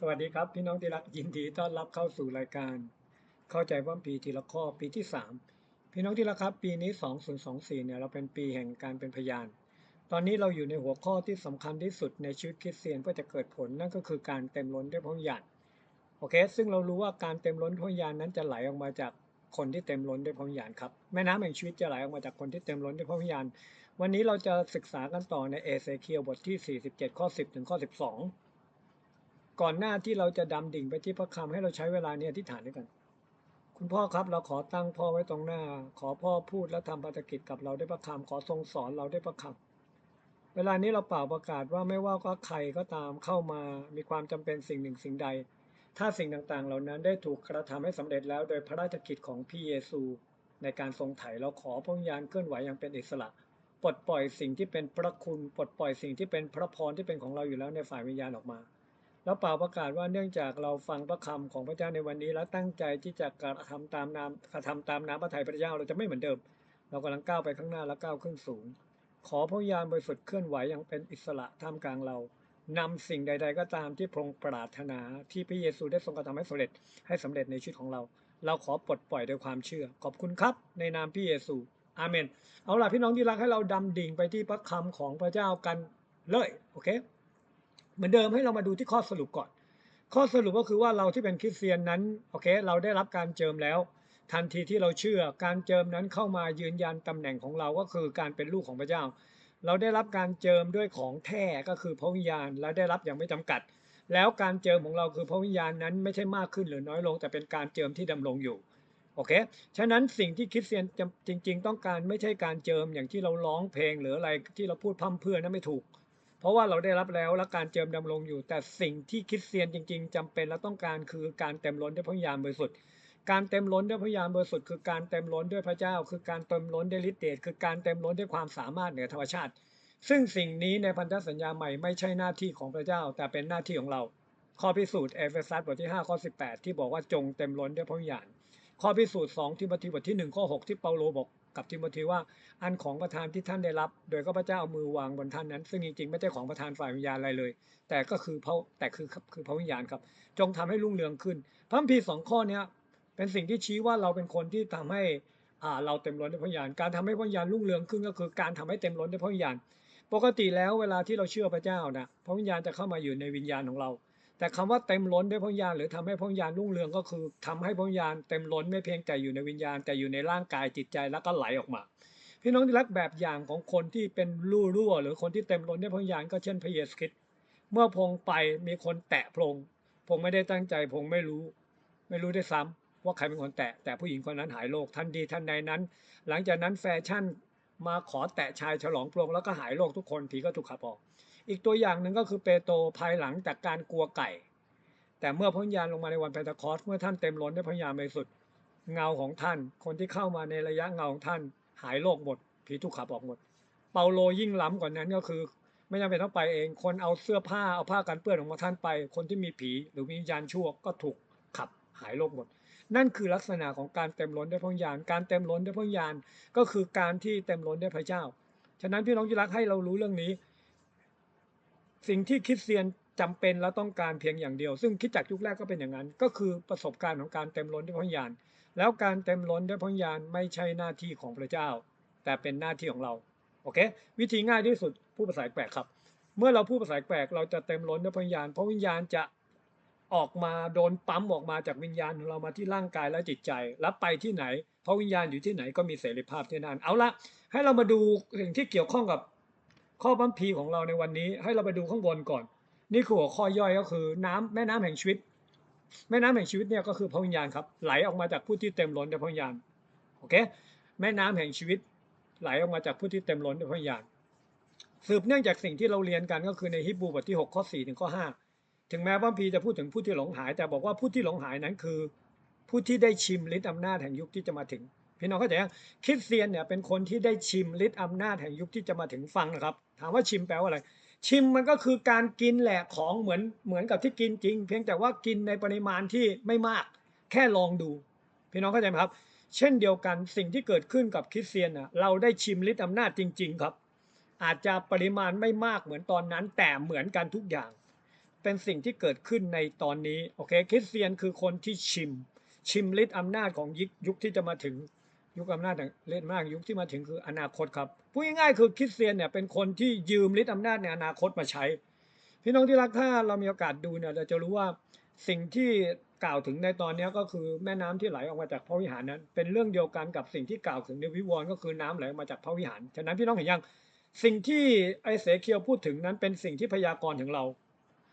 สวัสดีครับพี่น้องที่รักยินดีต้อนรับเข้าสู่รายการ เข้าใจว่าปีทีละข้อปีที่ 3 พี่น้องที่รักครับ ปีนี้ 2024เนี่ยเราเป็นปีแห่งการเป็นพยาน ตอนนี้เราอยู่ในหัวข้อที่สำคัญที่สุดในชีวิตคริสเตียนเพื่อจะเกิดผลนั่นก็คือการเต็มล้นด้วยพระญาณโอเค ซึ่งเรารู้ว่าการเต็มล้นพระวิญาณนั้นจะไหลออกมาจากคนที่เต็มล้นด้วยพระญาณครับแม่น้ำแห่งชีวิตจะไหลออกมาจากคนที่เต็มล้นด้วยพระญาณวันนี้เราจะศึกษากันต่อในเอเซเคียลบทที่ 47 ข้อ 10 ถึงข้อ 12 ก่อนหน้าที่เราจะดำดิ่งไปที่พระคำให้เราใช้เวลาเนี่ยอธิษฐานด้วยกัน คุณพ่อครับเราขอตั้งพ่อไว้ตรงหน้า ขอพ่อพูดและทำภารกิจกับเราได้พระคำขอทรงสอนเราได้พระคำเวลานี้เราเป่าประกาศว่าไม่ว่าก็ใครก็ตามเข้ามามีความจำเป็นสิ่งหนึ่งสิ่งใด ถ้าสิ่งต่างๆ เหล่านั้นได้ถูกกระทำให้สำเร็จแล้ว โดยพระราชกิจของพระเยซู ในการทรงไถ่เราขอพระวิญญาณเคลื่อนไหวอย่างเป็นอิสระปลดปล่อยสิ่งที่เป็นพระคุณปลดปล่อยสิ่งที่เป็นพระพรที่เป็นของเราอยู่แล้วในฝ่ายวิญญาณออกมา แล้วเป่าประกาศว่าเนื่องจากเราฟังพระคำของพระเจ้าในวันนี้ แล้วตั้งใจที่จะกระทำตามนามกระทำตามน้ำพระทัยพระเจ้าเราจะไม่เหมือนเดิม เรากำลังก้าวไปข้างหน้าและก้าวขึ้นสูง ขอพระวิญญาณบริสุทธิ์เคลื่อนไหวอย่างเป็นอิสระท่ามกลางเรานำสิ่งใด ๆ ก็ตามที่พระองค์ปรารถนาที่พระเยซูได้ทรงกระทำให้สำเร็จให้สำเร็จในชีวิตของเรา เราขอปลดปล่อยด้วยความเชื่อ ขอบคุณครับ ในนามพระเยซู อาเมน เอาล่ะพี่น้องที่รักให้เราดำดิ่งไปที่พระคำของพระเจ้ากันเลย โอเค เหมือนเดิมให้เรามาดูที่ข้อสรุปก่อน ข้อสรุปก็คือว่าเราที่เป็นคริสเตียนนั้นโอเคเราได้รับการเจิมแล้ว ทันทีที่เราเชื่อการเจิมนั้นเข้ามายืนยันตำแหน่งของเราก็คือการเป็นลูกของพระเจ้า เราได้รับการเจิมด้วยของแท้ก็คือพระวิญญาณและได้รับอย่างไม่จำกัด แล้วการเจิมของเราคือพระวิญญาณนั้นไม่ใช่มากขึ้นหรือน้อยลง แต่เป็นการเจิมที่ดำรงอยู่โอเค ฉะนั้นสิ่งที่คริสเตียนจริง ๆ ต้องการไม่ใช่การเจิมอย่างที่เราร้องเพลงหรืออะไรที่เราพูดพร่ำเพื่อนั้นไม่ถูก ราะว่าเราได้รับแล้วและการเจิมดำรงอยู่ แต่สิ่งที่คริสเตียนจริง ๆจำเป็นและต้องการคือการเต็มล้นด้วยพระวิญญาณบริสุทธิ์การเต็มล้นด้วยพระวิญญาณบริสุทธิ์คือการเต็มล้นด้วยพระเจ้า คือการเต็มล้นด้วยฤทธิ์เดชคือการเต็มล้นด้วยความสามารถเหนือธรรมชาติ ซึ่งสิ่งนี้ในพันธสัญญาใหม่ไม่ใช่หน้าที่ของพระเจ้า แต่เป็นหน้าที่ของเรา ข้อพิสูจน์เอเฟซัสบทที่5ข้อ18 ที่บอกว่าจงเต็มล้นด้วยพระวิญญาณข้อพิสูจน์2ทิโมธีบทที่1ข้อ6ที่เปาโลบอก กับทิโมธีว่า อันของประทานที่ท่านได้รับ โดยก็พระเจ้าเอามือวางบนท่านนั้น ซึ่งจริงๆไม่ใช่ของประทานฝ่ายวิญญาณอะไรเลย แต่ก็คือพระแต่คือคือพระวิญญาณครับ จงทำให้รุ่งเรืองขึ้นพระคัมภีสองข้อเนี้ยเป็นสิ่งที่ชี้ว่าเราเป็นคนที่ทำให้อ่าเราเต็มล้นด้วยพระวิญญาณ การทำให้พระวิญญาณรุ่งเรืองขึ้นก็คือการทำให้เต็มล้นด้วยพระวิญญาณ ปกติแล้วเวลาที่เราเชื่อพระเจ้านะพระวิญญาณจะเข้ามาอยู่ในวิญญาณของเรา แต่คำว่าเต็มล้นด้วยพระวิญาณหรือทำให้พระวิญาณรุ่งเรืองก็คือทำให้พระวิญาณเต็มล้นไม่เพียงแต่อยู่ในวิญญาณ แต่อยู่ในร่างกายจิตใจแล้วก็ไหลออกมา พี่น้องที่รักแบบอย่างของคนที่เป็นรู่รั่วหรือคนที่เต็มล้นด้วยพระวิญาณก็เช่นพระเยซูคริสต์เมื่อพงไปมีคนแตะพงพงไม่ได้ตั้งใจพงไม่รู้ ไม่รู้ได้ซ้ำว่าใครเป็นคนแตะแต่ผู้หญิงคนนั้นหายโรคทันทีทันใดนั้น หลังจากนั้นแฟชั่นมาขอแตะชายฉลองพรงแล้วก็หายโรคทุกคนผีก็ถูกขับออก อีกตัวอย่างหนึ่งก็คือเปโตรภายหลังจากการกลัวไก่ แต่เมื่อพระวิญญาณลงมาในวันเพนทคอสเมื่อท่านเต็มล้นด้วยพระวิญญาณบริสุทธิ์เงาของท่าน คนที่เข้ามาในระยะเงาของท่าน หายโรคหมดผีถูกขับออกหมด เปาโลยิ่งล้ำกว่านั้นก็คือ ไม่จำเป็นต้องไปเอง คนเอาเสื้อผ้าเอาผ้ากันเปื้อนของท่านไป คนที่มีผีหรือมีวิญญาณชั่วก็ถูกขับหายโรคหมด นั่นคือลักษณะของการเต็มล้นด้วยพระวิญญาณ การเต็มล้นด้วยพระวิญญาณก็คือการที่เต็มล้นด้วยพระเจ้า ฉะนั้นพี่น้องที่รักให้เรารู้เรื่องนี้ สิ่งที่คริสเตียนจำเป็นและต้องการเพียงอย่างเดียว ซึ่งคิดจากยุคแรกก็เป็นอย่างนั้น ก็คือประสบการณ์ของการเต็มล้นด้วยพระญาณแล้วการเต็มล้นด้วยพระญาณไม่ใช่หน้าที่ของพระเจ้า แต่เป็นหน้าที่ของเราโอเค วิธีง่ายที่สุดพูดภาษาแปลกครับ เมื่อเราพูดภาษาแปลกเราจะเต็มล้นด้วยพระญญาณเพราะวิญญาณจะออกมาโดนปั๊มออกมาจากวิญญาณของเรามาที่ร่างกายและจิตใจ แล้วไปที่ไหน เพราะวิญญาณอยู่ที่ไหนก็มีเสรีภาพที่นั่นเอาละให้เรามาดูสิ่งที่เกี่ยวข้องกับ ข้อบัมพีของเราในวันนี้ ให้เราไปดูข้างบนก่อน นี่คือหัวข้อย่อยก็คือน้ำแม่น้ำแห่งชีวิต แม่น้ำแห่งชีวิตเนี่ยก็คือพระวิญญาณครับไหลออกมาจากผู้ที่เต็มล้นด้วยพระวิญญาณโอเคแม่น้ำแห่งชีวิต ไหลออกมาจากผู้ที่เต็มล้นด้วยพระวิญญาณสืบเนื่องจากสิ่งที่เราเรียนกันก็คือในฮิบรูบทที่6ข้อ4ถึงข้อ5ถึงแม้ว่าพีจะพูดถึงผู้ที่หลงหาย แต่บอกว่าผู้ที่หลงหายนั้นคือ ผู้ที่ได้ชิมฤทธิ์อำนาจแห่งยุคที่จะมาถึง พี่น้องเข้าใจไหมคริสเตียนเนี่ยเป็นคนที่ได้ชิมฤทธิ์อำนาจแห่งยุคที่จะมาถึงฟังนะครับ ถามว่าชิมแปลว่าอะไร ชิมมันก็คือการกินแหละของเหมือนเหมือนกับที่กินจริง เพียงแต่ว่ากินในปริมาณที่ไม่มาก แค่ลองดู พี่น้องเข้าใจไหมครับ เช่นเดียวกันสิ่งที่เกิดขึ้นกับคริสเตียนนะเราได้ชิมฤทธิ์อำนาจจริง ๆ ครับ อาจจะปริมาณไม่มากเหมือนตอนนั้น แต่เหมือนกันทุกอย่าง เป็นสิ่งที่เกิดขึ้นในตอนนี้โอเคคริสเตียนคือคนที่ชิม ชิมฤทธิ์อำนาจของยุคยุคที่จะมาถึง ยุคอำนาจแห่งฤทธิ์อำนาจยุคที่มาถึงคืออนาคตครับพูดง่ายๆคือคริสเตียนเนี่ยเป็นคนที่ยืมฤทธิ์อำนาจในอนาคตมาใช้ พี่น้องที่รักถ้าเรามีโอกาสดูเนี่ยเราจะรู้ว่าสิ่งที่กล่าวถึงในตอนนี้ก็คือแม่น้ำที่ไหลออกมาจากพระวิหารนั้น เป็นเรื่องเดียวกันกับสิ่งที่กล่าวถึงในวิวรณ์ก็คือน้ำไหลออกมาจากพระวิหารฉะนั้นพี่น้องเห็นยังสิ่งที่ไอเสเคียวพูดถึงนั้นเป็นสิ่งที่พยากรณ์ถึงเรา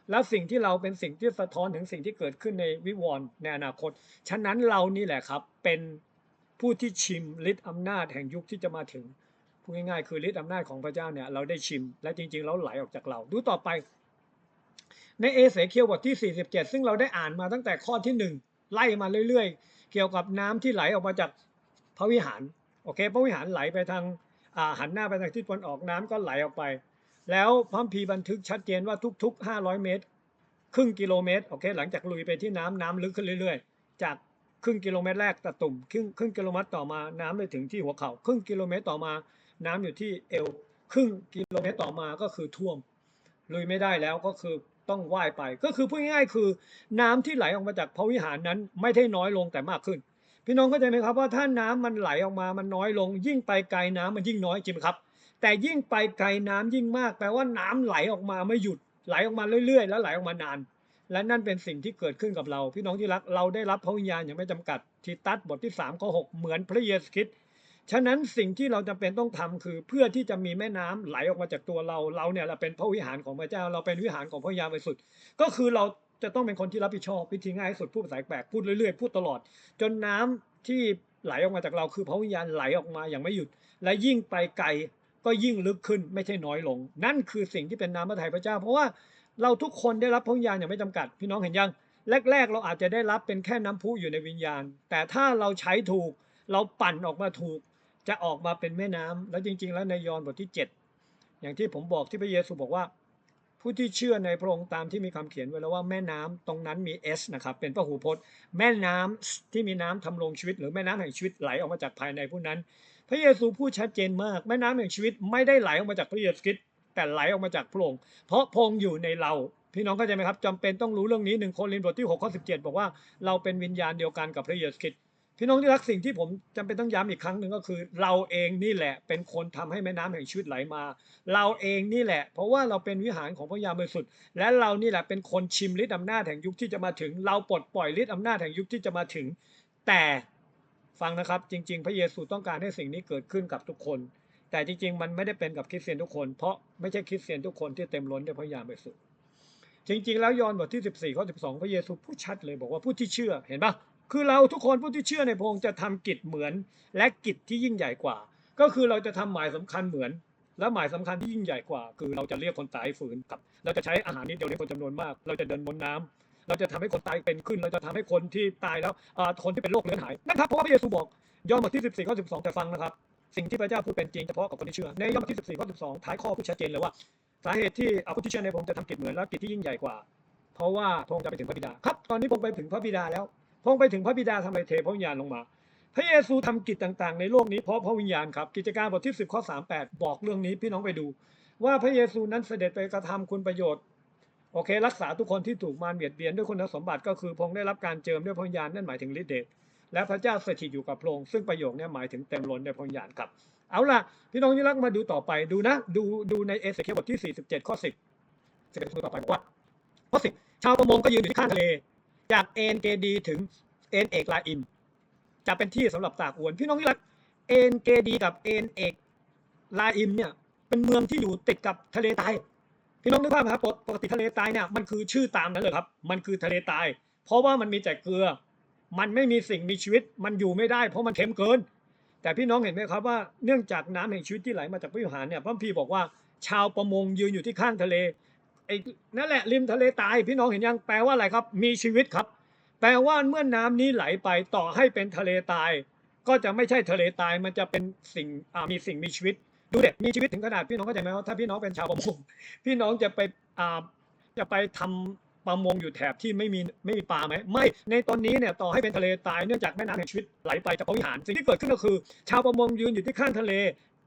และสิ่งที่เราเป็นสิ่งที่สะท้อนถึงสิ่งที่เกิดขึ้นในวิวรณ์ในอนาคต ฉะนั้นเรานี่แหละครับเป็น ผู้ที่ชิมฤทธิ์อำนาจแห่งยุคที่จะมาถึงพูดง่ายๆคือฤทธิ์อำนาจของพระเจ้าเนี่ยเราได้ชิม และจริงๆแล้วไหลออกจากเรา ดูต่อไป ในเอเสเคียวบทที่ 47 ซึ่งเราได้อ่านมาตั้งแต่ข้อที่ 1 ไล่มาเรื่อยๆ เกี่ยวกับน้ำที่ไหลออกมาจากพระวิหารโอเคพระวิหารไหลไปทางาหันหน้าไปทางทิศตะวันออกน้ำก็ไหลออกไป แล้วพระคัมภีบันทึกชัดเจนว่าทุก ๆ 500 เมตร ครึ่งกิโลเมตรโอเคหลังจากลุยไปที่น้ำน้ำลึกขึ้นเรื่อย ๆ จาก ครึ่งกิโลเมตรแรกตะตุ่มครึ่งครึ่งกิโลเมตรต่อมาน้ำไปถึงที่หัวเขา่าครึ่งกิโลเมตรต่อมา น้ำอยู่ที่เอว ครึ่งกิโลเมตรต่อมาก็คือท่วมลุยไม่ได้แล้วก็คือต้องว่ายไป ก็คือพูดง่ายๆคือ น้ำที่ไหลออกมาจากพระวิหารนั้นไม่ได้น้อยลงแต่มากขึ้น พี่น้องเข้าใจไหมครับว่าถ้าน้ำมันไหลออกมามันน้อยลง ยิ่งไปไกลน้ำมันยิ่งน้อยจริงไหมครับ แต่ยิ่งไปไกลน้ำยิ่งมากแปลว่าน้ำไหลออกมาไม่หยุดไหลออกมาเรื่อยๆ แล้วไหลออกมานาน และนั่นเป็นสิ่งที่เกิดขึ้นกับเรา พี่น้องที่รักเราได้รับพระวิญญาณอย่างไม่จำกัดทีตัสบทที่3ข้อ6เหมือนพระเยซูคริสต์ฉะนั้นสิ่งที่เราจำเป็นต้องทำคือเพื่อที่จะมีแม่น้ำไหลออกมาจากตัวเราเราเนี่ยเราเป็นพระวิหารของพระเจ้า เราเป็นวิหารของพระวิญญาณบริสุทธิ์ก็คือเราจะต้องเป็นคนที่รับผิดชอบวิธีง่ายสุดพูดภาษาแปลกพูดเรื่อยๆพูดตลอด จนน้ำที่ไหลออกมาจากเราคือพระวิญญาณไหลออกมาอย่างไม่หยุด และยิ่งไปไกลก็ยิ่งลึกขึ้นไม่ใช่น้อยลง นั่นคือสิ่งที่เป็นน้ำพระทัยพระเจ้า เพราะว่า เราทุกคนได้รับพระวิญญาณอย่างไม่จำกัด พี่น้องเห็นยัง แรก ๆ เราอาจจะได้รับเป็นแค่น้ำพุอยู่ในวิญญาณ แต่ถ้าเราใช้ถูก เราปั่นออกมาถูก จะออกมาเป็นแม่น้ำแล้วจริง ๆ แล้วในยอห์นบทที่ 7 อย่างที่ผมบอกที่พระเยซูบอกว่า ผู้ที่เชื่อในพระองค์ตามที่มีคำเขียนไว้แล้วว่าแม่น้ำตรงนั้นมี S นะครับเป็นพระหูพจน์ แม่น้ำที่มีน้ำทำลงชีวิต หรือแม่น้ำแห่งชีวิตไหลออกมาจากภายในผู้นั้น พระเยซูพูดชัดเจนมาก แม่น้ำแห่งชีวิตไม่ได้ไหลออกมาจากพระเยซูคริสต์ แต่ไหลออกมาจากพระองค์เพราะพระองค์อยู่ในเรา พี่น้องเข้าใจไหมครับจำเป็นต้องรู้เรื่องนี้หนึ่งโครินธ์บทที่6ข้อ17 บอกว่าเราเป็นวิญญาณเดียวกันกับพระเยซูคริสต์พี่น้องที่รักสิ่งที่ผมจำเป็นต้องย้ำอีกครั้งหนึ่งก็คือ เราเองนี่แหละเป็นคนทำให้แม่น้ำแห่งชีวิตไหลมา เราเองนี่แหละ เพราะว่าเราเป็นวิหารของพระยาบริสุทธิ์และเรานี่แหละเป็นคนชิมฤทธิ์อำนาจแห่งยุคที่จะมาถึง เราปลดปล่อยฤทธิ์อำนาจแห่งยุคที่จะมาถึง แต่ฟังนะครับจริง ๆ พระเยซูต้องการให้สิ่งนี้เกิดขึ้นกับทุกคน แต่จริงๆ มันไม่ได้เป็นกับคริสเตียนทุกคน เพราะไม่ใช่คริสเตียนทุกคนที่เต็มล้นด้วยพระยาบริสุทธิ์จริง ๆ แล้วยอห์นบทที่ 14ข้อ12 พระเยซูพูดชัดเลยบอกว่าผู้ที่เชื่อเห็นปะคือเราทุกคนผู้ที่เชื่อในพระองค์จะทำกิจเหมือน และกิจที่ยิ่งใหญ่กว่า ก็คือเราจะทำหมายสำคัญเหมือน และหมายสำคัญที่ยิ่งใหญ่กว่า คือเราจะเรียกคนตายให้ฟื้นครับ เราจะใช้อาหารนิดเดียวเลี้ยงคนจำนวนมาก เราจะเดินบนน้ำเราจะทำให้คนตายเป็นขึ้น เราจะทำให้คนที่ตายแล้วคนที่เป็นโรคเลือนหายนั่นครับเพราะว่าพระเยซูบอกยอห์นบทที่14ข้อ12แต่ฟังนะครับ สิ่งที่พระเจ้าพูดเป็นจริงเฉพาะกับคนที่เชื่อ ในยอห์นบทที่ 14ข้อ12ท้ายข้อพูดชัดเจนเลยว่า สาเหตุที่เอาผู้ที่เชื่อในพระองค์จะทำกิจเหมือนและกิจที่ยิ่งใหญ่กว่า เพราะว่าพระองค์จะไปถึงพระบิดา ครับ ตอนนี้พระองค์ไปถึงพระบิดาแล้วพระองค์ไปถึงพระบิดาทำไมเทพระวิญญาณลงมา พระเยซูทำกิจต่างๆ ในโลกนี้เพราะพระวิญญาณครับ กิจการบทที่ 10ข้อ38 บอกเรื่องนี้พี่น้องไปดู ว่าพระเยซูนั้นเสด็จไปกระทำคุณประโยชน์โอเค รักษาทุกคนที่ถูกมารเบียดเบียนด้วยคุณสมบัติก็คือพงได้รับการเจิมด้วยพระวิญญาณนั่นหมายถึงฤทธิ์เดช และพระเจ้าสถิตอยู่กับพระองค์ซึ่งประโยคนี้หมายถึงเต็มล้นด้วยพระวิญญาณครับ เอาล่ะ พี่น้องที่รักมาดูต่อไปดูนะ ดูดูในเอเสเคียลบทที่ 47 ข้อ 10 11ดูต่อไปบอกว่าข้อ10ชาวประมงก็ยืนอยู่ที่ข้างทะเล จากเอ็นเกดีถึงเอ็นเอกลาอิมจะเป็นที่สำหรับตากอวน พี่น้องที่รักเอ็นเกดีกับเอ็นเอกลาอิมเนี่ยเป็นเมืองที่อยู่ติดกับทะเลตายพี่น้องนึกภาพครับปกติทะเลตายเนี่ยมันคือชื่อตามนั้นเลยครับ มันคือทะเลตาย เพราะว่ามันมีแต่เกลือ มันไม่มีสิ่งมีชีวิตมันอยู่ไม่ได้ เพราะมันเค็มเกิน แต่พี่น้องเห็นไหมครับว่าเนื่องจากน้ำแห่งชีวิตที่ไหลมาจากพระวิหารเนี่ยพระพีร์บอกว่าชาวประมงยืนอยู่ที่ข้างทะเลไอ้นั่นแหละริมทะเลตายพี่น้องเห็นยังแปลว่าอะไรครับ มีชีวิตครับ แปลว่าเมื่อน้ำนี้ไหลไปต่อให้เป็นทะเลตาย ก็จะไม่ใช่ทะเลตายมันจะเป็นสิ่งมีสิ่งมีชีวิตดูเด็กมีชีวิตถึงขนาดพี่น้องเข้าใจไหมว่าถ้าพี่น้องเป็นชาวประมงพี่น้องจะไปจะไปทำ ประมงอยู่แถบที่ไม่มีไม่มีปลาไหมไม่ในตอนนี้เนี่ยต่อให้เป็นทะเลตายเนื่องจากแม่น้ำแห่งชีวิตไหลไปจากพระวิหารสิ่งที่เกิดขึ้นก็คือ ชาวประมงยืนอยู่ที่ข้างทะเล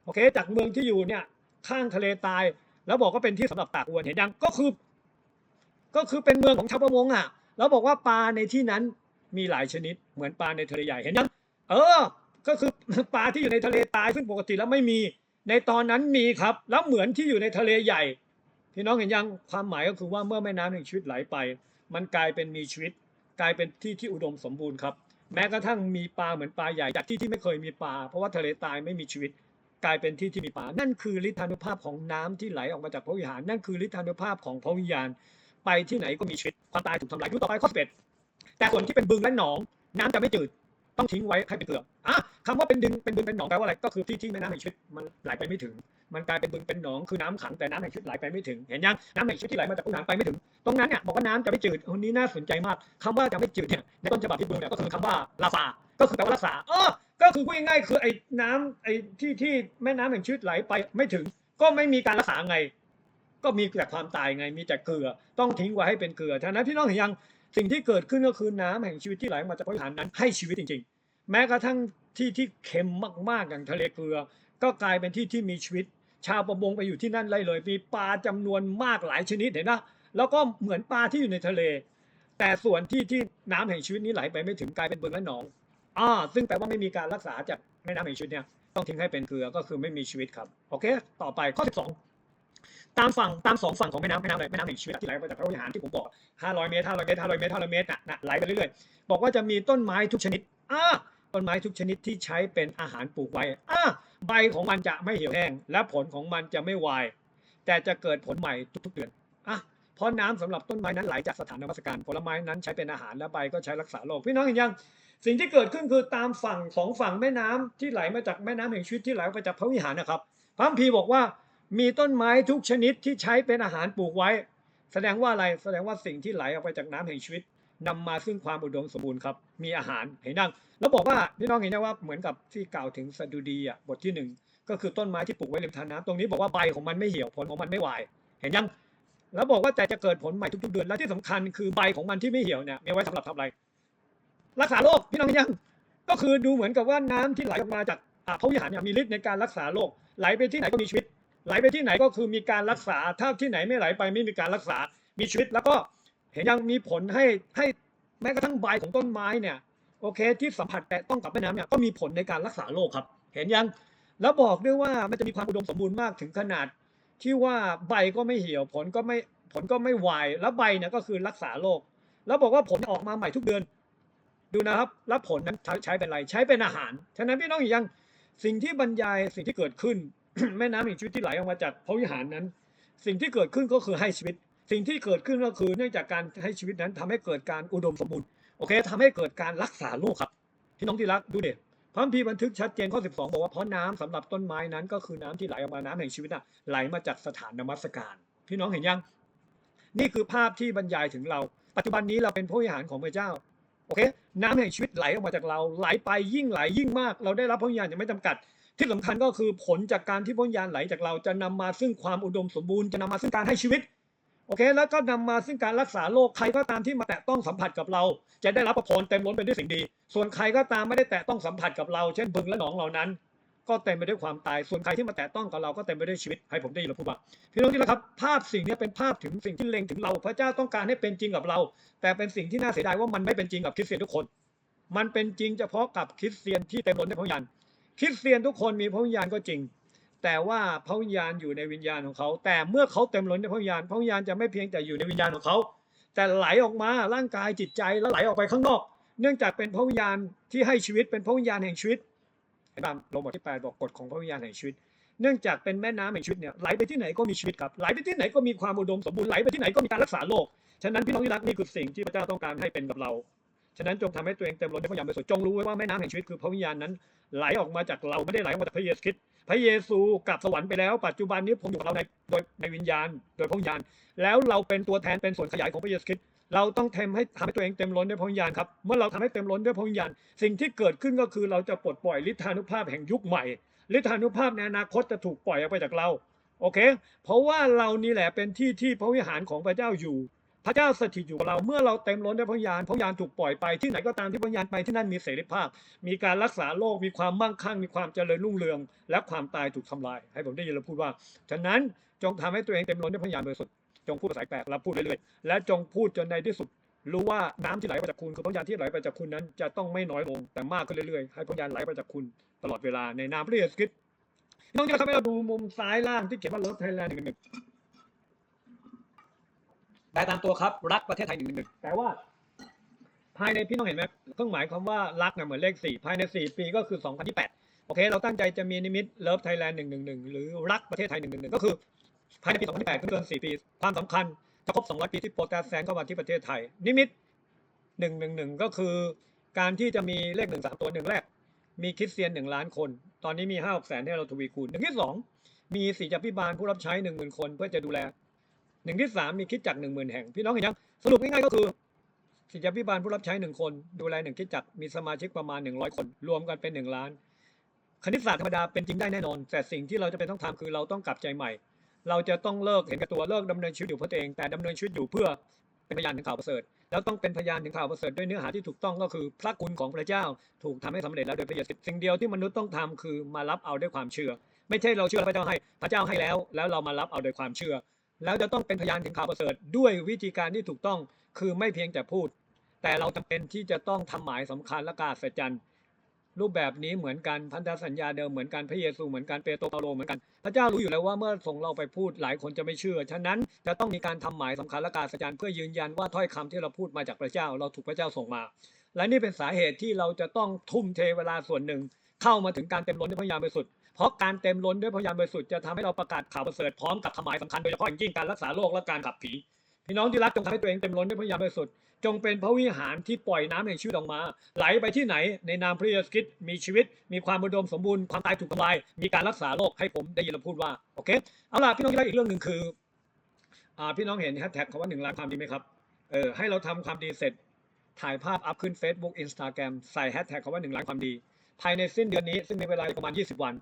โอเค จากเมืองที่อยู่เนี่ยข้างทะเลตาย แล้วบอกว่าเป็นที่สำหรับตากอวนเห็นยังก็คือ ก็คือเป็นเมืองของชาวประมงอะ แล้วบอกว่าปลาในที่นั้นมีหลายชนิดเหมือนปลาในทะเลใหญ่เห็นยังเออ ก็คือปลาที่อยู่ในทะเลตายซึ่งปกติแล้วไม่มีในตอนนั้นมีครับ แล้วเหมือนที่อยู่ในทะเลใหญ่ พี่น้องเห็นยังความหมายก็คือว่าเมื่อแม่น้ำแห่งชีวิตไหลไป มันกลายเป็นมีชีวิต กลายเป็นที่ที่อุดมสมบูรณ์ครับ แม้กระทั่งมีปลาเหมือนปลาใหญ่จากที่ที่ไม่เคยมีปลาเพราะว่าทะเลตายไม่มีชีวิต กลายเป็นที่ที่มีปลานั่นคือฤทธานุภาพของน้ำที่ไหลออกมาจากพระวิหาร นั่นคือฤทธานุภาพของพระวิญญาณ ไปที่ไหนก็มีชีวิตความตายถูกทำลายดูต่อไปข้อ11แต่ส่วนที่เป็นบึงและหนอง น้ำจะไม่จืด ต้องทิ้งไว้ให้เป็นเกลืออะคำว่าเป็นดึงเป็นบึงเป็นหนองแปลว่าอะไร ก็คือที่ที่แม่น้ำแห่งชีวิตมันไหลไปไม่ถึง มันกลายเป็นบึงเป็นหนองคือน้ำขังแต่น้ำแห่งชีวิตไหลไปไม่ถึง เห็นยังน้ำแห่งชีวิตที่ไหลมาจากพระวิหารไปไม่ถึง ตรงนั้นเนี่ยบอกว่าน้ำจะไม่จืดคนนี้น่าสนใจมากคำว่าจะไม่จืดเนี่ยในต้นฉบับที่บึงเนี่ยก็คือคำว่าลาฟาก็คือแปลว่ารักษาเออก็คือพูดง่ายๆคือไอ้น้ำไอ้ที่ที่แม่น้ำแห่งชีวิตไหลไปไม่ถึง ก็ไม่มีการรักษาไง ก็มีแต่ความตายไงมีแต่เกลือ ต้องทิ้งไว้ให้เป็นเกลือฉะนั้นพี่น้องเห็นยัง สิ่งที่เกิดขึ้นก็คือน้ำแห่งชีวิตที่ไหลมาจากพระวิหารนั้นให้ชีวิตจริง ๆ แม้กระทั่งที่ที่เค็มมากๆอย่างทะเลเกลือ ก็กลายเป็นที่ที่มีชีวิต ชาวประมงไปอยู่ที่นั่นเลยเลย มีปลาจำนวนมากหลายชนิดเห็นนะแล้วก็เหมือนปลาที่อยู่ในทะเล แต่ส่วนที่ที่น้ำแห่งชีวิตนี้ไหลไปไม่ถึงกลายเป็นบึงและหนองอ่าซึ่งแปลว่าไม่มีการรักษาจากแม่น้ำแห่งชีวิตเนี่ยต้องทิ้งให้เป็นเกลือก็คือไม่มีชีวิตครับโอเค ต่อไปข้อ 12 ตามฝั่งตามสองฝั่งของแม่น้ำแม่น้ำอะไรแม่น้ำแห่งชีวิตที่ไหลมาจากพระวิหารที่ผมบอก500เมตร500เมตร500เมตร500เมตรน่ะน่ะไหลไปเรื่อยๆบอกว่าจะมีต้นไม้ทุกชนิดอ่าต้นไม้ทุกชนิดที่ใช้เป็นอาหารปลูกไว้อ่าใบของมันจะไม่เหี่ยวแห้ง และผลของมันจะไม่วาย แต่จะเกิดผลใหม่ทุกๆเดือนอะเพราะน้ำสำหรับต้นไม้นั้นไหลจากสถานนมัสการผลไม้นั้นใช้เป็นอาหารและใบก็ใช้รักษาโรคพี่น้องเห็นยังสิ่งที่เกิดขึ้นคือตามฝั่งสองฝั่งแม่น้ำที่ไหลมาจากแม่น้ำแห่งชีวิตที่ไหลมาจากพระวิหารนะครับพระคัมภีบอกว่า มีต้นไม้ทุกชนิดที่ใช้เป็นอาหารปลูกไว้ แสดงว่าอะไรแสดงว่าสิ่งที่ไหลออกไปจากน้ำแห่งชีวิตนำมาซึ่งความอุดมสมบูรณ์ครับมีอาหารเห็นดังแล้วบอกว่าพี่น้องเห็นนะว่าเหมือนกับที่กล่าวถึงสดุดีอะบทที่หนึ่งก็คือต้นไม้ที่ปลูกไว้ริมทานน้ำตรงนี้บอกว่าใบของมันไม่เหี่ยวผลของมันไม่วาย เห็นยังแล้วบอกว่าแต่จะเกิดผลใหม่ทุกๆเดือนและที่สำคัญคือใบของมันที่ไม่เหี่ยวเนี่ยมีไว้สำหรับทำอะไร รักษาโรคพี่น้องเห็นยัง ก็คือดูเหมือนกับว่าน้ำที่ไหลออกมาจากอ่าพระวิหารเนี่ยมีฤทธิ์ในการรักษาโรคไหลไปที่ไหนก็มีชีวิต ไหลไปที่ไหนก็คือมีการรักษา ถ้าที่ไหนไม่ไหลไปไม่มีการรักษา มีชีวิตแล้วก็เห็นยังมีผลให้ให้แม้กระทั่งใบของต้นไม้เนี่ยโอเค ที่สัมผัสแต่ต้องกับแม่น้ำเนี่ยก็มีผลในการรักษาโรคครับ เห็นยังแล้วบอกด้วยว่ามันจะมีความอุดมสมบูรณ์มากถึงขนาด ที่ว่าใบก็ไม่เหี่ยวผลก็ไม่ผลก็ไม่วายแล้วใบเนี่ยก็คือรักษาโรคแล้วบอกว่าผลออกมาใหม่ทุกเดือน ดูนะครับแล้วผลนั้นใช้ใช้เป็นอะไรใช้เป็นอาหารฉะนั้นพี่น้องอย่างสิ่งที่บรรยายสิ่งที่เกิดขึ้น แม่น้ำแห่งชีวิตที่ไหลออกมาจากพระวิหารนั้น สิ่งที่เกิดขึ้นก็คือให้ชีวิต สิ่งที่เกิดขึ้นก็คือเนื่องจากการให้ชีวิตนั้นทำให้เกิดการอุดมสมบูรณ์โอเคทำให้เกิดการรักษาโรคครับพี่น้องที่รักดูเด็ดพระคัมภีร์บันทึกชัดเจนข้อ 12 บอกว่าเพราะน้ำสำหรับต้นไม้นั้นก็คือน้ำที่ไหลออกมาน้ำแห่งชีวิตอะไหลมาจากสถานนมัสการ พี่น้องเห็นยัง นี่คือภาพที่บรรยายถึงเรา ปัจจุบันนี้เราเป็นผู้บริหารของพระเจ้าโอเค น้ำแห่งชีวิตไหลออกมาจากเราไหลไปยิ่งไหลยิ่งมาก เราได้รับพระวิญญาณอย่างไม่จำกัด ที่สำคัญก็คือผลจากการที่พระวิญญาณไหลจากเราจะนำมาซึ่งความอุดมสมบูรณ์จะนำมาซึ่งการให้ชีวิตโอเค แล้วก็นำมาซึ่งการรักษาโรคใครก็ตามที่มาแตะต้องสัมผัสกับเรา จะได้รับพระพรเต็มล้นไปด้วยสิ่งดี ส่วนใครก็ตามไม่ได้แตะต้องสัมผัสกับเรา เช่นบึงและหนองเหล่านั้น ก็เต็มไปด้วยความตาย ส่วนใครที่มาแตะต้องกับเราก็เต็มไปด้วยชีวิตให้ผมได้ยินเราพูดว่าพี่น้องที่รักครับ ภาพสิ่งนี้เป็นภาพถึงสิ่งที่เล็งถึงเรา พระเจ้าต้องการให้เป็นจริงกับเรา แต่เป็นสิ่งที่น่าเสียดายว่ามันไม่เป็นจริงกับคริสเตียนทุกคน มันเป็นจริงเฉพาะกับคริสเตียนที่เต็มล้นด้วยพระวิญญาณ คริสเตียนทุกคนมีพระวิญญาณก็จริง แต่ว่าพระวิญญาณอยู่ในวิญญาณของเขา แต่เมื่อเขาเต็มล้นด้วยพระวิญญาณพระวิญญาณจะไม่เพียงแต่อยู่ในวิญญาณของเขา แต่ไหลออกมาร่างกายจิตใจแล้วไหลออกไปข้างนอก เนื่องจากเป็นพระวิญญาณที่ให้ชีวิตเป็นพระวิญญาณแห่งชีวิตเห็นไหมโรมบทที่8บอกกฎของพระวิญญาณแห่งชีวิตเนื่องจากเป็นแม่น้ำแห่งชีวิตเนี่ยไหลไปที่ไหนก็มีชีวิตครับไหลไปที่ไหนก็มีความอุดมสมบูรณ์ไหลไปที่ไหนก็มีการรักษาโรคฉะนั้นพี่น้องที่รักนี่คือสิ่งที่พระเจ้าต้องการให้เป็นกับเรา ฉะนั้นจงทำให้ตัวเองเต็มล้นด้วยพระวิญญาณบริสุทธิ์จงรู้ไว้ว่าแม่น้ำแห่งชีวิตคือพระวิญญาณนั้นไหลออกมาจากเราไม่ได้ไหลออกมาจากพระเยซูคริสต์พระเยซูกลับสวรรค์ไปแล้ว ปัจจุบันนี้ผมอยู่กับเราในโดยในวิญญาณ โดยพระวิญญาณ แล้วเราเป็นตัวแทนเป็นส่วนขยายของพระเยซูคริสต์เราต้องทำให้ทำให้ตัวเองเต็มล้นด้วยพระวิญญาณครับเมื่อเราทำให้เต็มล้นด้วยพระวิญญาณ สิ่งที่เกิดขึ้นก็คือเราจะปลดปล่อยฤทธานุภาพแห่งยุคใหม่ฤทธานุภาพในอนาคตจะถูกปล่อยออกไปจากเราโอเค เพราะว่าเรานี่แหละเป็นที่ที่พระวิหารของพระเจ้าอยู่ พระเจ้าสถิตอยู่กับเราเมื่อเราเต็มล้นด้วยพระญาณพระญาณถูกปล่อยไปที่ไหนก็ตามที่พระญาณไปที่นั่นมีเสรีภาพ มีการรักษาโรคมีความมั่งคั่ง มีความเจริญรุ่งเรือง และความตายถูกทำลาย ให้ผมได้ยินเราพูดว่า ฉะนั้นจงทำให้ตัวเองเต็มล้นด้วยพระญาณบริสุทธิ์จงพูดภาษาแปลกและพูดเรื่อยๆและจงพูดจนในที่สุด รู้ว่าน้ำที่ไหลมาจากคุณคือพระญาณที่ไหลไปจากคุณนั้น จะต้องไม่น้อยลงแต่มากขึ้นเรื่อยๆให้พระญาณไหลไปจากคุณตลอดเวลาในนามพระเยซูคริสต์น้องจะทำให้เราดูมุมซ้ายล่างที่เขียนว่าเลิฟไทยแลนด์หนึ่งหนึ่ง แปลตามตัวครับรักประเทศไทยหนึ่งหนึ่งแต่ว่าภายในพี่น้องเห็นไหมเครื่องหมายคำว่ารักเนี่ยเหมือนเลขสี่ภายในสี่ปีก็คือสองพันที่แปดโอเค เราตั้งใจจะมีนิมิตเลิฟไทยแลนด์หนึ่งหนึ่งหนึ่งหรือรักประเทศไทยหนึ่งหนึ่งหนึ่งก็คือ ภายในปี2008คือเกิน4ปี ความสำคัญจะครบ200ปีที่โปรแตสแซงเข้ามาที่ประเทศไทย นิมิต111ก็คือ การที่จะมีเลข1 3ตัวหนึ่งแรก มีคริสเตียน1ล้านคน ตอนนี้มี5 6แสนให้เราทวีคูณหนึ่งที่2มีสี่จักพิบาลผู้รับใช้10,000คนเพื่อจะดูแล หนึ่งที่3มีคริดจักร10,000แห่ง พี่น้องเห็นยังสรุปง่ายๆก็คือสี่จักรพิบาลผู้รับใช้1คน ดูแล1คริดจักมีสมาชิกประมาณ100คน รวมกันเป็น1ล้าน คณิตศาสตร์ธรรมดาเป็นจริงได้แน่นอน แต่สิ่งที่เราจะเป็นต้องทำคือเราต้องกลับใจใหม่ เราจะต้องเลิกเห็นแก่ตัวเลิกดำเนินชีวิตอยู่เพื่อตัวเองแต่ดำเนินชีวิตอยู่เพื่อเป็นพยานถึงข่าวประเสริฐแล้วต้องเป็นพยานถึงข่าวประเสริฐด้วยเนื้อหาที่ถูกต้องก็คือพระคุณของพระเจ้าถูกทำให้สำเร็จแล้วโดยพระเยซูสิ่งเดียวที่มนุษย์ต้องทำคือมารับเอาด้วยความเชื่อ ไม่ใช่เราเชื่อพระเจ้าให้พระเจ้าให้แล้ว แล้วเรามารับเอาโดยความเชื่อ แล้วจะต้องเป็นพยานถึงข่าวประเสริฐด้วยวิธีการที่ถูกต้องคือไม่เพียงแต่พูด แต่เราจำเป็นที่จะต้องทำหมายสำคัญและการอัศจรรย์รูปแบบนี้เหมือนกันพันธสัญญาเดิมเหมือนกันพระเยซูเหมือนกันเปโตรเปาโลเหมือนกันพระเจ้ารู้อยู่แล้วว่าเมื่อส่งเราไปพูดหลายคนจะไม่เชื่อ ฉะนั้นจะต้องมีการทำหมายสำคัญและการสัจจ์เพื่อยืนยันว่าถ้อยคำที่เราพูดมาจากพระเจ้า เราถูกพระเจ้าส่งมา และนี่เป็นสาเหตุที่เราจะต้องทุ่มเทเวลาส่วนหนึ่ง เข้ามาถึงการเต็มล้นด้วยพระยานบริสุทธิ์เพราะการเต็มล้นด้วยพระยานบริสุทธิ์จะทำให้เราประกาศข่าวประเสริฐพร้อมกับทำหมายสำคัญโดยเฉพาะอย่างยิ่งการรักษาโรคและการขับผีพี่น้องที่รักจงทำให้ตัวเองเต็มล้นด้วยพระยานบริสุทธิ์จงเป็นพระวิหารที่ปล่อยน้ำแห่งชีวิตออกมา ไหลไปที่ไหน ในนามพระเยซูคริสต์มีชีวิต มีความอุดมสมบูรณ์ความตายถูกทำลาย มีการรักษาโรคให้ผมได้ยินเราพูดว่าโอเคเอาล่ะพี่น้องที่รักอีกเรื่องหนึ่งคืออ่าพี่น้องเห็นแฮชแท็กคำว่าหนึ่งล้านความดีไหมครับเออให้เราทำความดีเสร็จ ถ่ายภาพอัพขึ้น Facebook Instagram ใส่แฮชแท็กคำว่าหนึ่งล้านความดี ภายในสิ้นเดือนนี้ ซึ่งมีเวลาประมาณ 20 วัน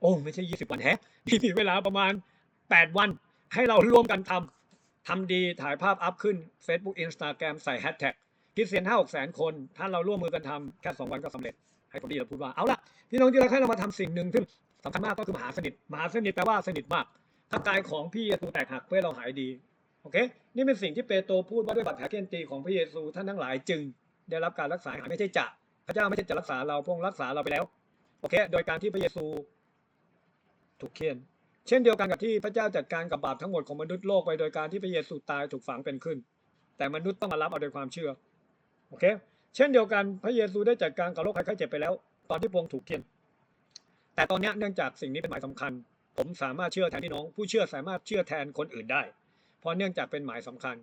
โอ้ ไม่ใช่ 20 วันแฮะมีเวลาประมาณ 8 วัน ให้เราร่วมกันทำทำดีถ่ายภาพอัพขึ้น Facebook Instagram ใส่แฮชแท็กคิดเสียนห้าหกแสนคน ถ้าเราร่วมมือกันทำแค่ 2 วันก็สำเร็จ ให้คนดีเราพูดว่า เอาละพี่น้องที่เรักให้เรามาทำสิ่งหนึ่งซึ่งสำคัญมากก็คือมหาสนิท มหาสนิทแปลว่าสนิทมากถ้ากายของพี่ตูแตกหักเพื่อเราหายดีโอเค นี่เป็นสิ่งที่เปโตรพูดว่าด้วยบาดแผลเกนตีของพระเยซูท่านทั้งหลายจึง ได้รับการรักษาหายไม่ใช่จะ พระเจ้าไม่ใช่จะรักษาเราพระองค์รักษาเราไปแล้ว โอเค โดยการที่พระเยซูถูกเคี่ยน เช่นเดียวกันกับที่พระเจ้าจัดการกับบาปทั้งหมดของมนุษย์โลกไปโดยการที่พระเยซูตายถูกฝังเป็นขึ้น แต่มนุษย์ต้องมารับเอาโดยความเชื่อ โอเค เช่นเดียวกันพระเยซูได้จัดการกับโรคภัยไข้เจ็บไปแล้ว ตอนที่พระองค์ถูกเคี่ยน แต่ตอนนี้เนื่องจากสิ่งนี้เป็นหมายสำคัญ ผมสามารถเชื่อแทนพี่น้อง ผู้เชื่อสามารถเชื่อแทนคนอื่นได้ เพราะเนื่องจากเป็นหมายสำคัญ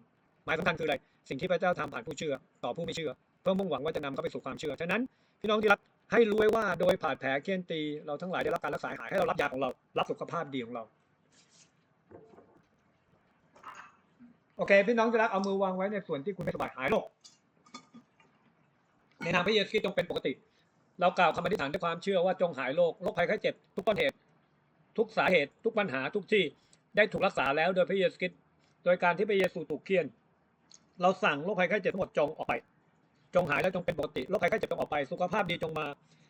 หมายสำคัญคืออะไร สิ่งที่พระเจ้าทำผ่านผู้เชื่อต่อผู้ไม่เชื่อ เพื่อมุ่งหวังว่าจะนำเขาไปสู่ความเชื่อ ฉะนั้นพี่น้องที่รักให้รู้ไว้ว่าโดยผ่าแผลเคี่ยนตี เราทั้งหลายได้รับการรักษาหายให้เรารับยาของเรา รับสุขภาพดีของเรา โอเค พี่น้องที่รักเอามือวางไว้ในส่วนที่คุณไม่สบายหายโรคในนามพระเยซูคริสต์จงเป็นปกติ เรากล่าวคำอธิษฐานด้วยความเชื่อว่าจงหายโรคโรคภัยไข้เจ็บทุกต้นเหตุ ทุกสาเหตุ ทุกปัญหาทุกที่ได้ถูกรักษาแล้วโดยพระเยซูคริสต์โดยการที่พระเยซูถูกเคี่ยน เราสั่งโรคภัยไข้เจ็บทั้งหมดจงออกไป จงหายแล้วจงเป็นปกติโรคภัยไข้เจ็บจงออกไปสุขภาพดีจงมา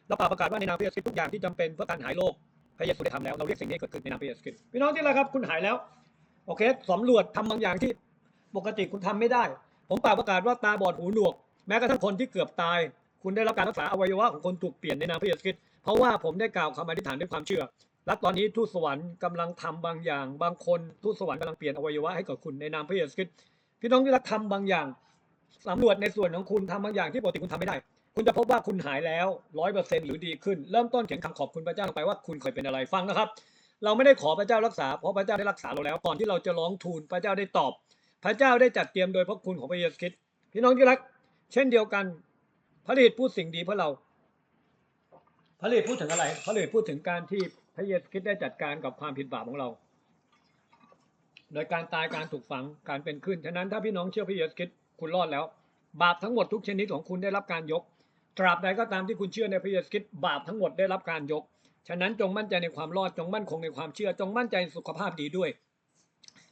เรากล่าประกาศว่าในนามพระเยซูคริสต์ทุกอย่างที่จำเป็นเพื่อการหายโรคพระเยซูได้ทำแล้วเราเรียกสิ่งนี้เกิดขึ้นในนามพระเยซูคริสต์พี่น้องที่รักครับคุณหายแล้วโอเคสำรวจทำบางอย่างที่ปกติคุณทำไม่ได้ ผมกล่าประกาศว่าตาบอดหูหนวก แม้กระทั่งคนที่เกือบตาย คุณได้รับการรักษาอวัยวะของคนถูกเปลี่ยนในนามพระเยซูคริสต์เพราะว่าผมได้กล่าวคำอธิษฐานด้วยความเชื่อและตอนนี้ทูตสวรรค์กำลังทำบางอย่าง บางคนทูตสวรรค์กำลังเปลี่ยนอวัยวะให้กับคุณในนามพระเยซูคริสต์พี่น้องที่รักทำบางอย่าง สำรวจในส่วนของคุณทำบางอย่างที่ปกติคุณทำไม่ได้ คุณจะพบว่าคุณหายแล้วร้อยเปอร์เซ็นต์หรือดีขึ้น เริ่มต้นเขียนคำขอบคุณพระเจ้าลงไปว่าคุณเคยเป็นอะไรฟังนะครับ เราไม่ได้ขอพระเจ้ารักษาเพราะพระเจ้าได้รักษาเราแล้วก่อนที่เราจะร้องทูลพระเจ้าได้ตอบ พระเจ้าได้จัดเตรียมโดยพระคุณของพระเยซูคริสต์พี่น้องที่รัก เช่นเดียวกันพระฤทธิ์พูดสิ่งดีเพื่อเราพระฤทธิ์พูดถึงอะไรพระฤทธิ์พูดถึงการที่พระเยซูคริสต์ได้จัดการกับความผิดบาปของเรา โดยการตายการถูกฝังการเป็นขึ้นฉะนั้นถ้าพี่น้องเชื่อพระเยซูคริสต์ คุณรอดแล้ว บาปทั้งหมดทุกชนิดของคุณได้รับการยก ตราบใดก็ตามที่คุณเชื่อในพระเยซูคริสต์บาปทั้งหมดได้รับการยก ฉะนั้นจงมั่นใจในความรอดจงมั่นคงในความเชื่อ จงมั่นใจในสุขภาพดีด้วย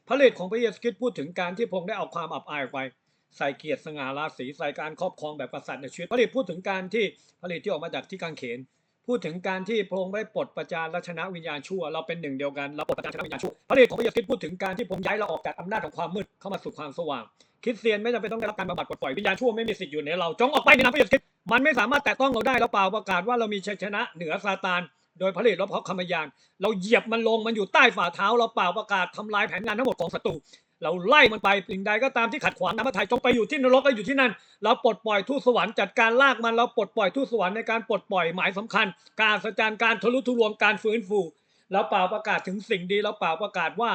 พระฤทธิ์ของพระเยซูคริสต์พูดถึงการที่พงค์ได้เอาความอับอายไปใส่เกียรติสง่าราศีใส่การครอบครองแบบกษัตริย์ในชีวิตพระฤทธิ์พูดถึงการที่พระฤทธิ์ที่ออกมาจากที่กางเขน พูดถึงการที่พระองค์ได้ปลดประจานและชนะวิญญาณชั่ว เราเป็นหนึ่งเดียวกันเราปลดประจานชนะวิญญาณชั่วพระเดชของพระเยซูคริสต์พูดถึงการที่ผมย้ายเราออกจากอำนาจของความมืดเข้ามาสู่ความสว่าง คริสเตียนไม่จำเป็นต้องได้รับการบำบัดปลดปล่อยวิญญาณชั่วไม่มีสิทธิ์อยู่ในเราจงออกไปในนามพระเยซูคริสต์มันไม่สามารถแตะต้องเราได้เราเปล่าประกาศว่าเรามีชัยชนะเหนือซาตาน โดยพระฤทธิ์และเพราะคำพยาน เราเหยียบมันลงมันอยู่ใต้ฝ่าเท้า เราเปล่าประกาศทำลายแผนงานทั้งหมดของศัตรูเราไล่มันไปสิ่งใดก็ตามที่ขัดขวางน้ำพระทัยจงไปอยู่ที่นรกก็อยู่ที่นั่น เราปลดปล่อยทูตสวรรค์จัดการลากมันเราปลดปล่อยทูตสวรรค์ในการปลดปล่อยหมายสำคัญ การสัจจารการทะลุทะลวงการฟื้นฟูเราเปล่าประกาศถึงสิ่งดีเราเปล่าประกาศว่า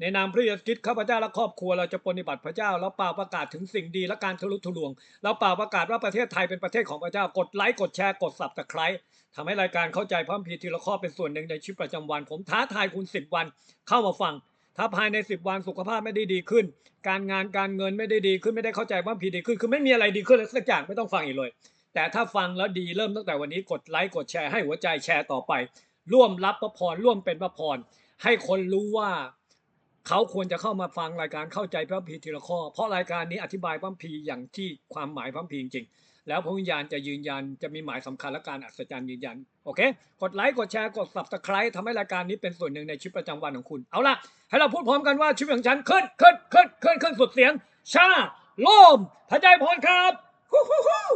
ในนามพระเยซูคริสต์ข้าพเจ้าและครอบครัวเราจะปฏิบัติพระเจ้าแล้วเปล่าประกาศถึงสิ่งดีและการทะลุทะลวง เราเปล่าประกาศว่าประเทศไทยเป็นประเทศของพระเจ้ากดไลค์กดแชร์กดสับตะไคร้ทำให้รายการเข้าใจพระคัมภีร์ทีละข้อเป็นส่วนหนึ่งในชีวิตประจำวัน ผมท้าทายคุณสิบวันเข้ามาฟัง ถ้าภายในสิบวันสุขภาพไม่ได้ดีขึ้น การงานการเงินไม่ได้ดีขึ้นไม่ได้เข้าใจพระคัมภีร์ดีขึ้นคือไม่มีอะไรดีขึ้นเลยสักอย่างไม่ต้องฟังอีกเลย แต่ถ้าฟังแล้วดีเริ่มตั้งแต่วันนี้กดไลค์กดแชร์ให้หัวใจแชร์ต่อไป ร่วมรับพระพรร่วมเป็นพระพรให้คนรู้ว่า เขาควรจะเข้ามาฟังรายการเข้าใจพระคัมภีทีละข้อ เพราะรายการนี้อธิบายพระคัมภีอย่างที่ความหมายพระคัมภีจริงๆแล้วพระวิญญาณจะยืนยันจะมีหมายสำคัญและการอัศจรรย์ยืนยันโอเค กดไลค์กดแชร์กด subscribe ทำให้รายการนี้เป็นส่วนหนึ่งในชีวิตประจำวันของคุณ เอาล่ะ ให้เราพูดพร้อมกันว่าชีวิตของฉันขึ้นขึ้นขึ้นขึ้นขึ้นสุดเสียง ชาโลมพระเจ้าพรครับฮู้ฮู้ฮู้